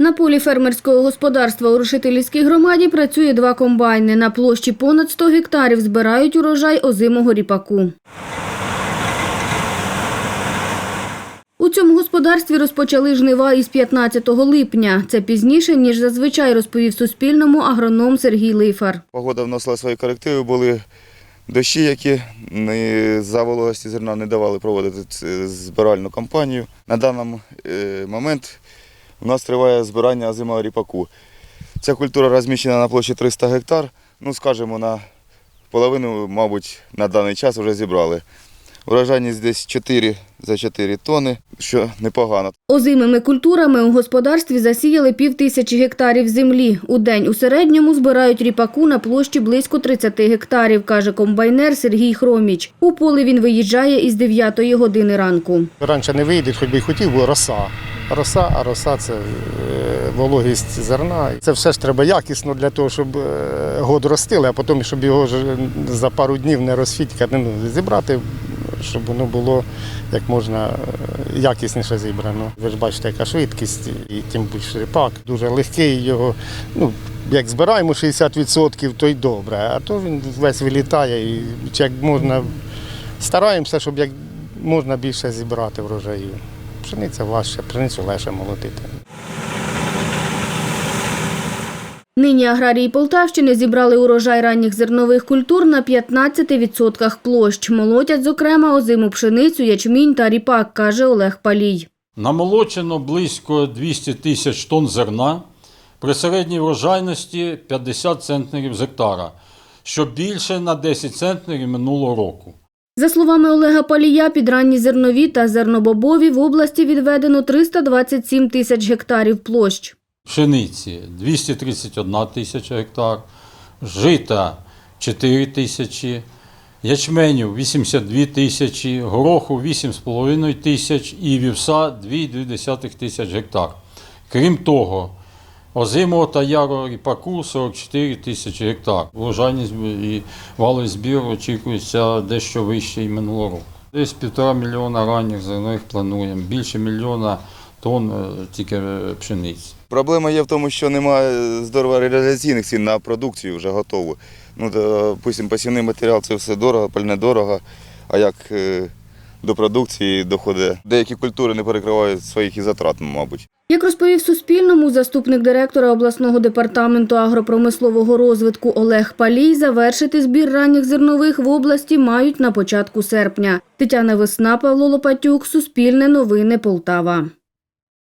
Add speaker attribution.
Speaker 1: На полі фермерського господарства у Рушителівській громаді працює два комбайни. На площі понад 100 гектарів збирають урожай озимого ріпаку. У цьому господарстві розпочали жнива із 15 липня. Це пізніше, ніж зазвичай розповів Суспільному агроном Сергій Лифар.
Speaker 2: Погода вносила свої корективи, були дощі, які за вологості зерна не давали проводити збиральну кампанію. На даний е, момент у нас триває збирання озимого ріпаку. Ця культура розміщена на площі 300 гектар. Ну, скажімо, на половину, мабуть, на даний час вже зібрали. Урожайність десь 4 за 4 тонни, що непогано.
Speaker 1: Озимими культурами у господарстві засіяли пів тисячі гектарів землі. У день у середньому збирають ріпаку на площі близько 30 гектарів, каже комбайнер Сергій Хроміч. У поле він виїжджає із 9 години ранку.
Speaker 3: Раніше не вийде, хоч би й хотів, бо роса. Роса, а роса це е, вологість зерна. Це все ж треба якісно для того, щоб е, год ростили, а потім, щоб його за пару днів не розфітькати, ну, зібрати, щоб воно було як можна е, якісніше зібрано. Ви ж бачите, яка швидкість, і тим більше ріпак. Дуже легкий його. Ну, як збираємо 60%, то й добре, а то він весь вилітає і як можна стараємося, щоб як можна більше зібрати врожаю. Пшениця важче, пшеницю легше молотити.
Speaker 1: Нині аграрії Полтавщини зібрали урожай ранніх зернових культур на 15% площ. Молотять, зокрема, озиму пшеницю, ячмінь та ріпак, каже Олег Палій.
Speaker 4: Намолочено близько 200 тисяч тонн зерна при середній врожайності 50 центнерів з гектара, що більше на 10 центнерів минулого року.
Speaker 1: За словами Олега Палія, під ранні зернові та зернобобові в області відведено 327 тисяч гектарів площ.
Speaker 4: Пшениці 231 тисяча гектар, жита 4 тисячі, ячменю 82 тисячі, гороху 8,5 тисяч і вівса 2,2 тисяч гектар. Крім того, озимого та ярого ріпаку 44 тисячі гектар. Врожайність і валовий збір очікується дещо вище і минулого року. Десь півтора мільйона ранніх зернових плануємо, більше мільйона тонн е, тільки е, пшениці.
Speaker 2: Проблема є в тому, що немає здорово реалізаційних цін на продукцію вже готову. Ну, допустим, посівний матеріал це все дорого, пальне дорого. А як е, до продукції доходить, деякі культури не перекривають своїх і затрат, мабуть.
Speaker 1: Як розповів Суспільному, заступник директора обласного департаменту агропромислового розвитку Олег Палій, завершити збір ранніх зернових в області мають на початку серпня. Тетяна Весна, Павло Лопатюк, Суспільне новини Полтава.